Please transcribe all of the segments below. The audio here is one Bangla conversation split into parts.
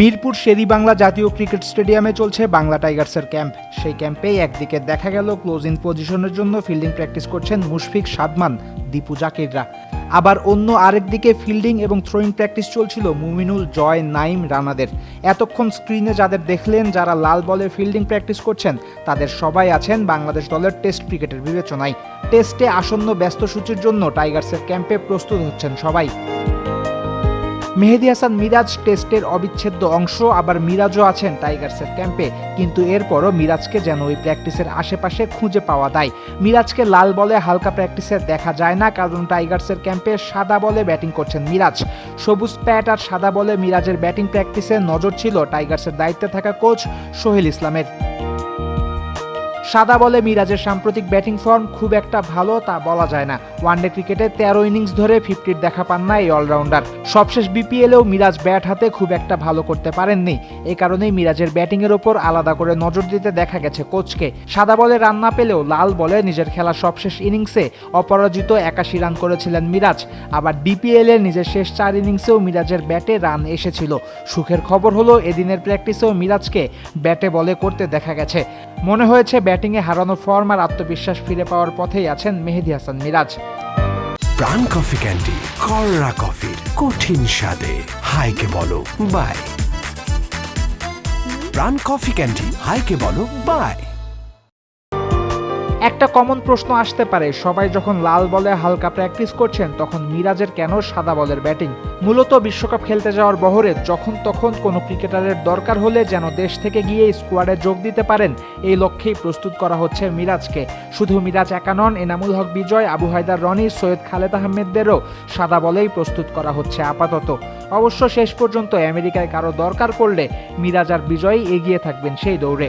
মিরপুর শেরি বাংলা জাতীয় ক্রিকেট স্টেডিয়ামে চলছে বাংলা টাইগার্সের ক্যাম্প। সেই ক্যাম্পেই একদিকে দেখা গেল ক্লোজ ইন পজিশনের জন্য ফিল্ডিং প্র্যাকটিস করছেন মুশফিক সাদমান, দীপু জাকিররা। আবার অন্য আরেক দিকে ফিল্ডিং এবং থ্রোয়িং প্র্যাকটিস চলছিল মুমিনুল, জয়, নাইম, রানাদের। এতক্ষণ স্ক্রিনে যাদের দেখলেন, যারা লাল বলে ফিল্ডিং প্র্যাকটিস করছেন, তাদের সবাই আছেন বাংলাদেশ দলের টেস্ট ক্রিকেটের বিবেচনায়। টেস্টে আসন্ন ব্যস্ত সূচির জন্য টাইগার্সের ক্যাম্পে প্রস্তুত হচ্ছেন সবাই। মেহেদি হাসান মিরাজ টেস্টের অবিচ্ছেদ্য অংশ, আবার মিরাজও আছেন টাইগার্সের ক্যাম্পে, কিন্তু এরপরও মিরাজকে যেন ওই প্র্যাকটিসের আশেপাশে খুঁজে পাওয়া দেয় মিরাজকে লাল বলে হালকা প্র্যাকটিসে দেখা যায় না, কারণ টাইগার্সের ক্যাম্পে সাদা বলে ব্যাটিং করছেন মিরাজ। সবুজ প্যাট আর সাদা বলে মিরাজের ব্যাটিং প্র্যাকটিসে নজর ছিল টাইগার্সের দায়িত্বে থাকা কোচ সোহেল ইসলামের। সাদা বলে মিরাজের সাম্প্রতিক ব্যাটিং ফর্ম খুব একটা ভালো তা বলা যায় না। ওয়ানডে ক্রিকেটে তেরো ইনিংস ধরে ফিফটির দেখা পান না এই অলরাউন্ডার। সবশেষ বিপিএলেও মিরাজ ব্যাট হাতে খুব একটা ভালো করতে পারেননি। এ কারণেই মিরাজের ব্যাটিংয়ের ওপর আলাদা করে নজর দিতে দেখা গেছে কোচকে। সাদা বলে রান না পেলেও লাল বলে নিজের খেলা সবশেষ ইনিংসে অপরাজিত একাশি রান করেছিলেন মিরাজ। আবার বিপিএলে নিজের শেষ চার ইনিংসেও মিরাজের ব্যাটে রান এসেছিল। সুখের খবর হলো, এদিনের প্র্যাকটিসেও মিরাজকে ব্যাটে বলে করতে দেখা গেছে। মনে হয়েছে ব্যাটিংয়ে হারানো ফর্ম আর আত্মবিশ্বাস ফিরে পাওয়ার পথেই আছেন মেহেদি হাসান মিরাজ। প্রাণ কফি ক্যান্ডি কররা কফির কঠিন স্বাদে। হাইকে বলো, বাই। প্রাণ কফি ক্যান্ডি, হাইকে বলো, বাই। একটা কমন প্রশ্ন আসতে পারে। সবাই যখন লাল বলে হালকা প্র্যাকটিস করছেন, তখন মিরাজের কেন সাদা বলের ব্যাটিং মূলত বিশ্বকাপ খেলতে যাওয়ার বহরে যখন তখন কোনো ক্রিকেটারের দরকার হলে যেন দেশ থেকে গিয়ে স্কোয়াডে যোগ দিতে পারেন। এই লক্ষ্যেই প্রস্তুত করা হচ্ছে মিরাজকে। শুধু মিরাজ একা নন, এনামুল হক বিজয়, আবু হায়দার রনি, সৈয়দ খালেদ আহমেদদেরও সাদা বলেই প্রস্তুত করা হচ্ছে আপাতত। অবশ্য শেষ পর্যন্ত আমেরিকায় কারও দরকার পড়লে মিরাজ আর বিজয়ই এগিয়ে থাকবেন সেই দৌড়ে।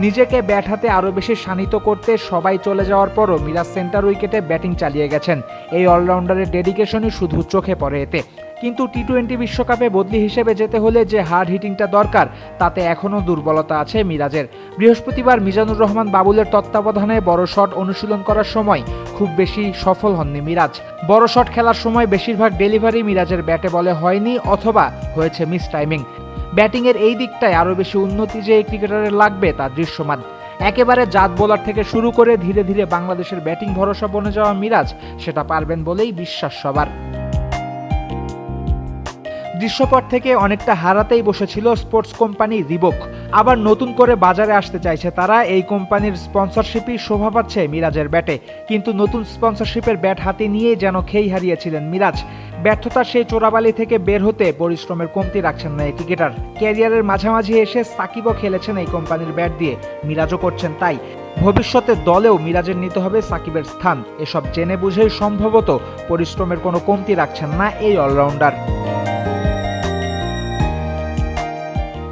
নিজেকে ব্যাট হাতে আরও বেশি শানিত করতে সবাই চলে যাওয়ার পরও মিরাজ সেন্টার উইকেটে ব্যাটিং চালিয়ে গেছেন। এই অলরাউন্ডারের ডেডিকেশনই শুধু চোখে পড়ে এতে। কিন্তু টি টোয়েন্টি বিশ্বকাপে বদলি হিসেবে যেতে হলে যে হার্ড হিটিংটা দরকার, তাতে এখনও দুর্বলতা আছে মিরাজের। বৃহস্পতিবার মিজানুর রহমান বাবুলের তত্ত্বাবধানে বড় শট অনুশীলন করার সময় খুব বেশি সফল হননি মিরাজ। বড় শট খেলার সময় বেশিরভাগ ডেলিভারি মিরাজের ব্যাটে বলে হয়নি অথবা হয়েছে মিস টাইমিং। ব্যাটিংয়ের এই দিকটায় আরও বেশি উন্নতি যে এই ক্রিকেটারের লাগবে তা দৃশ্যমান। একেবারে জাত বোলার থেকে শুরু করে ধীরে ধীরে বাংলাদেশের ব্যাটিং ভরসা বনে যাওয়া মিরাজ সেটা পারবেন বলেই বিশ্বাস সবার। দৃশ্যপট থেকে অনেকটা হারাতেই বসেছিল স্পোর্টস কোম্পানি রিবক। আবার নতুন করে বাজারে আসতে চাইছে তারা, এই কোম্পানির স্পন্সরশিপই শোভা পাচ্ছে মিরাজের ব্যাটে। কিন্তু নতুন স্পন্সরশিপের ব্যাট হাতে নিয়ে যেন খেই হারিয়েছিলেন মিরাজ। ব্যর্থতার সেই চোরাবালি থেকে বের হতে পরিশ্রমের কমতি রাখছেন না এই ক্রিকেটার। ক্যারিয়ারের মাঝামাঝি এসে সাকিবও খেলেছেন এই কোম্পানির ব্যাট দিয়ে। মিরাজও করছেন তাই। ভবিষ্যতে দলেও মিরাজের নিতে হবে সাকিবের স্থান। এসব জেনে বুঝেই সম্ভবত পরিশ্রমের কোনো কমতি রাখছেন না এই অলরাউন্ডার।